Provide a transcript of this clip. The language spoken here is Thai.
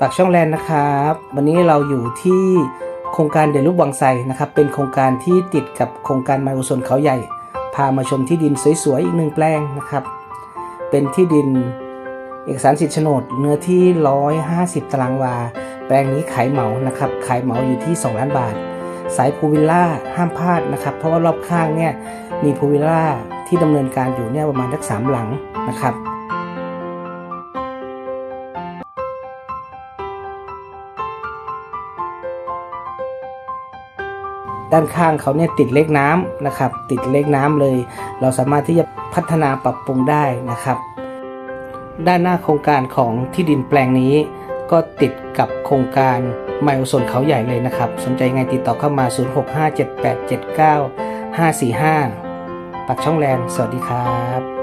ปากช่องแลนด์นะครับ วันนี้เราอยู่ที่โครงการเดลุกวังไซนะครับ เป็นโครงการที่ติดกับโครงการไมโอโซนเขาใหญ่ พามาชมที่ดินสวยๆ อีกหนึ่งแปลงนะครับ เป็นที่ดินเอกสารสิทธิ์โฉนดเนื้อที่ 150 ตารางวา แปลงนี้ขายเหมานะครับ ขายเหมาอยู่ที่ 2 ล้านบาท สายพูลวิลล่าห้ามพลาดนะครับ เพราะว่ารอบข้างเนี่ยมีพูลวิลล่าที่ดำเนินการอยู่เนี่ยประมาณทักสามหลังนะครับ ด้านข้างเขาเนี่ยติดเลขน้ำนะครับ ติดเลขน้ำเลย เราสามารถที่จะพัฒนาปรับปรุงได้นะครับ ด้านหน้าโครงการของที่ดินแปลงนี้ ก็ติดกับโครงการไมโอโซนเขาใหญ่เลยนะครับ สนใจไงติดต่อเข้ามา 0657879545 ปักช่องแลนสวัสดีครับ